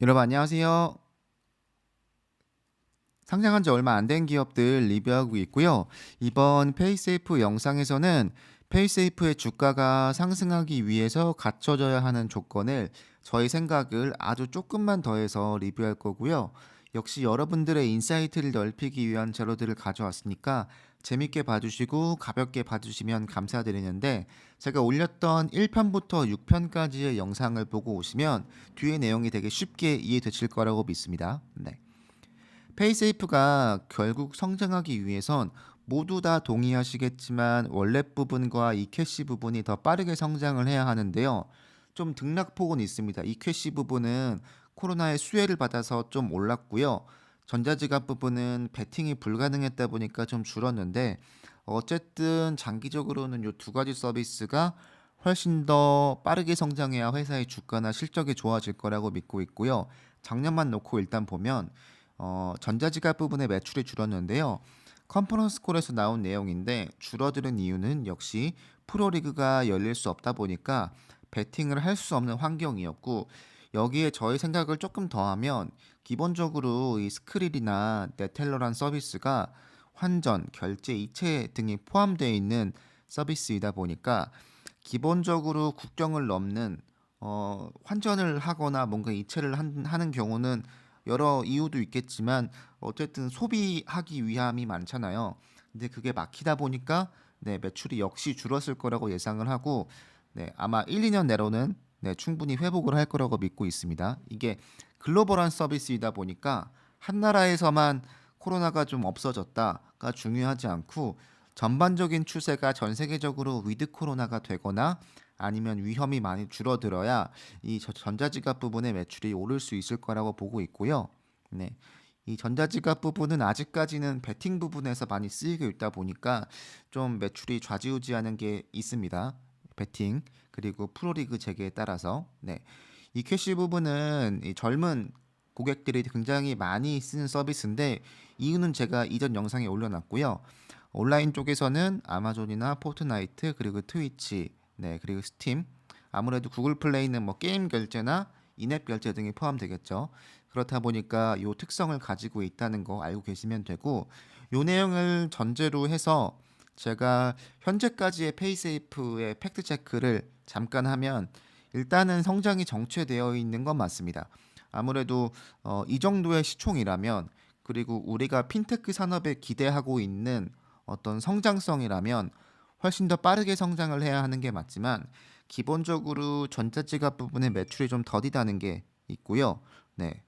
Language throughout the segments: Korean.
여러분 안녕하세요. 상장한 지 얼마 안 된 기업들 리뷰하고 있고요. 이번 페이세이프 영상에서는 페이세이프의 주가가 상승하기 위해서 갖춰져야 하는 조건을 저희 생각을 아주 조금만 더해서 리뷰할 거고요. 역시 여러분들의 인사이트를 넓히기 위한 자료들을 가져왔으니까 재밌게 봐주시고 가볍게 봐주시면 감사드리는데 제가 올렸던 1편부터 6편까지의 영상을 보고 오시면 뒤의 내용이 되게 쉽게 이해되실 거라고 믿습니다. 네. 페이세이프가 결국 성장하기 위해선 모두 다 동의하시겠지만 원래 부분과 이 캐시 부분이 더 빠르게 성장을 해야 하는데요. 좀 등락폭은 있습니다. 이 캐시 부분은 코로나의 수혜를 받아서 좀 올랐고요. 전자지갑 부분은 베팅이 불가능했다 보니까 좀 줄었는데 어쨌든 장기적으로는 이 두 가지 서비스가 훨씬 더 빠르게 성장해야 회사의 주가나 실적이 좋아질 거라고 믿고 있고요. 작년만 놓고 일단 보면 어, 전자지갑 부분의 매출이 줄었는데요. 컨퍼런스 콜에서 나온 내용인데 줄어드는 이유는 역시 프로리그가 열릴 수 없다 보니까 베팅을 할 수 없는 환경이었고 여기에 저희 생각을 조금 더하면 기본적으로 이 스크릴이나 네텔러란 서비스가 환전, 결제, 이체 등이 포함되어 있는 서비스이다 보니까 기본적으로 국경을 넘는 어, 환전을 하거나 뭔가 이체를 한, 하는 경우는 여러 이유도 있겠지만 어쨌든 소비하기 위함이 많잖아요. 근데 그게 막히다 보니까 네, 매출이 역시 줄었을 거라고 예상을 하고 네, 아마 1, 2년 내로는 네, 충분히 회복을 할 거라고 믿고 있습니다. 이게 글로벌한 서비스이다 보니까 한 나라에서만 코로나가 좀 없어졌다가 중요하지 않고 전반적인 추세가 전 세계적으로 위드 코로나가 되거나 아니면 위험이 많이 줄어들어야 이 전자지갑 부분의 매출이 오를 수 있을 거라고 보고 있고요. 네. 이 전자지갑 부분은 아직까지는 베팅 부분에서 많이 쓰이고 있다 보니까 좀 매출이 좌지우지하는 게 있습니다. 베팅 그리고 프로리그 재개에 따라서 네. 이 캐시 부분은 이 젊은 고객들이 굉장히 많이 쓰는 서비스인데 이유는 제가 이전 영상에 올려놨고요. 온라인 쪽에서는 아마존이나 포트나이트 그리고 트위치 네 그리고 스팀 아무래도 구글 플레이는 뭐 게임 결제나 인앱 결제 등이 포함되겠죠. 그렇다 보니까 이 특성을 가지고 있다는 거 알고 계시면 되고 이 내용을 전제로 해서 제가 현재까지의 페이세이프의 팩트 체크를 잠깐 하면 일단은 성장이 정체되어 있는 건 맞습니다. 아무래도 어, 이 정도의 시총이라면 그리고 우리가 핀테크 산업에 기대하고 있는 어떤 성장성이라면 훨씬 더 빠르게 성장을 해야 하는 게 맞지만 기본적으로 전자지갑 부분의 매출이 좀 더디다는 게 있고요. 네.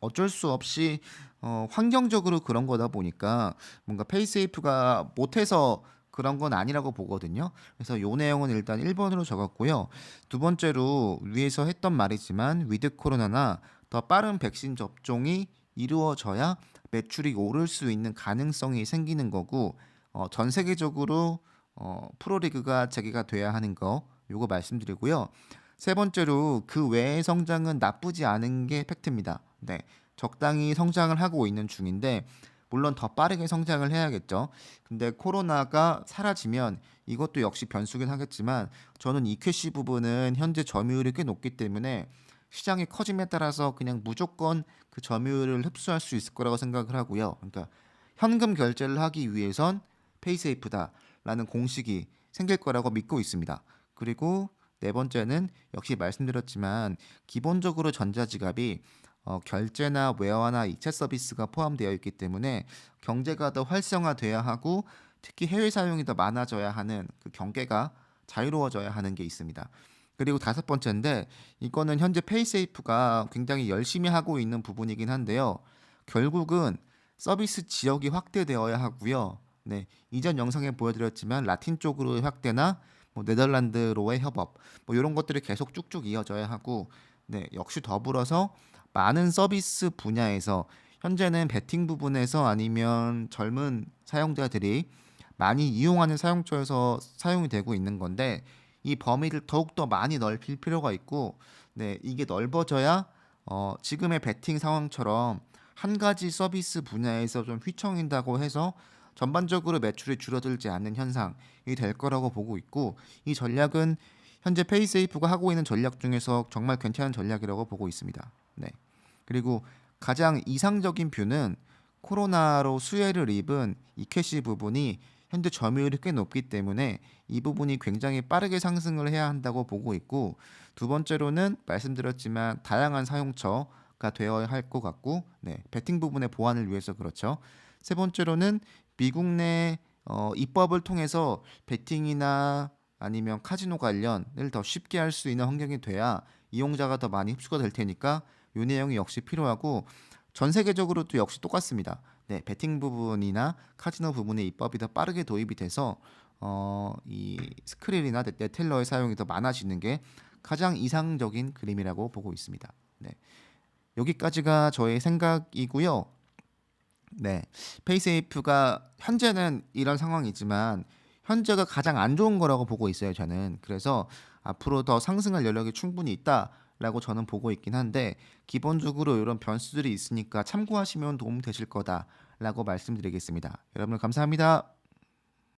아, 어쩔 수 없이 어, 환경적으로 그런 거다 보니까 뭔가 페이세이프가 못해서 그런 건 아니라고 보거든요. 그래서 요 내용은 일단 1번으로 적었고요. 두 번째로 위에서 했던 말이지만 위드 코로나나 더 빠른 백신 접종이 이루어져야 매출이 오를 수 있는 가능성이 생기는 거고 어, 전 세계적으로 어, 프로리그가 재개가 돼야 하는 거 요거 말씀드리고요. 세 번째로 그 외의 성장은 나쁘지 않은 게 팩트입니다. 네. 적당히 성장을 하고 있는 중인데 물론 더 빠르게 성장을 해야겠죠. 근데 코로나가 사라지면 이것도 역시 변수긴 하겠지만 저는 이캐시 부분은 현재 점유율이 꽤 높기 때문에 시장이 커짐에 따라서 그냥 무조건 그 점유율을 흡수할 수 있을 거라고 생각을 하고요. 그러니까 현금 결제를 하기 위해선 페이세이프다라는 공식이 생길 거라고 믿고 있습니다. 그리고 네 번째는 역시 말씀드렸지만 기본적으로 전자지갑이 어, 결제나 웨어나 이체 서비스가 포함되어 있기 때문에 경제가 더 활성화돼야 하고 특히 해외 사용이 더 많아져야 하는 그 경계가 자유로워져야 하는 게 있습니다. 그리고 다섯 번째인데 이거는 현재 페이세이프가 굉장히 열심히 하고 있는 부분이긴 한데요. 결국은 서비스 지역이 확대되어야 하고요. 네, 이전 영상에 보여드렸지만 라틴 쪽으로의 확대나 뭐 네덜란드로의 협업 뭐 이런 것들이 계속 쭉쭉 이어져야 하고 네, 역시 더불어서 많은 서비스 분야에서 현재는 베팅 부분에서 아니면 젊은 사용자들이 많이 이용하는 사용처에서 사용이 되고 있는 건데 이 범위를 더욱더 많이 넓힐 필요가 있고 네, 이게 넓어져야 어, 지금의 베팅 상황처럼 한 가지 서비스 분야에서 좀 휘청인다고 해서 전반적으로 매출이 줄어들지 않는 현상이 될 거라고 보고 있고 이 전략은 현재 페이세이프가 하고 있는 전략 중에서 정말 괜찮은 전략이라고 보고 있습니다. 네. 그리고 가장 이상적인 뷰는 코로나로 수혜를 입은 이 캐시 부분이 현재 점유율이 꽤 높기 때문에 이 부분이 굉장히 빠르게 상승을 해야 한다고 보고 있고 두 번째로는 말씀드렸지만 다양한 사용처가 되어야 할 것 같고 네, 베팅 부분의 보완을 위해서 그렇죠. 세 번째로는 미국 내 어, 입법을 통해서 베팅이나 아니면 카지노 관련을 더 쉽게 할 수 있는 환경이 돼야 이용자가 더 많이 흡수가 될 테니까 이 내용이 역시 필요하고 전 세계적으로도 역시 똑같습니다. 네, 베팅 부분이나 카지노 부분의 입법이 더 빠르게 도입이 돼서 어, 이 스크릴이나 네- 네텔러의 사용이 더 많아지는 게 가장 이상적인 그림이라고 보고 있습니다. 네. 여기까지가 저의 생각이고요. 네. 페이세이프가 현재는 이런 상황이지만 현재가 가장 안 좋은 거라고 보고 있어요, 저는. 그래서 앞으로 더 상승할 여력이 충분히 있다 라고 저는 보고 있긴 한데 기본적으로 이런 변수들이 있으니까 참고하시면 도움 되실 거다라고 말씀드리겠습니다. 여러분 감사합니다.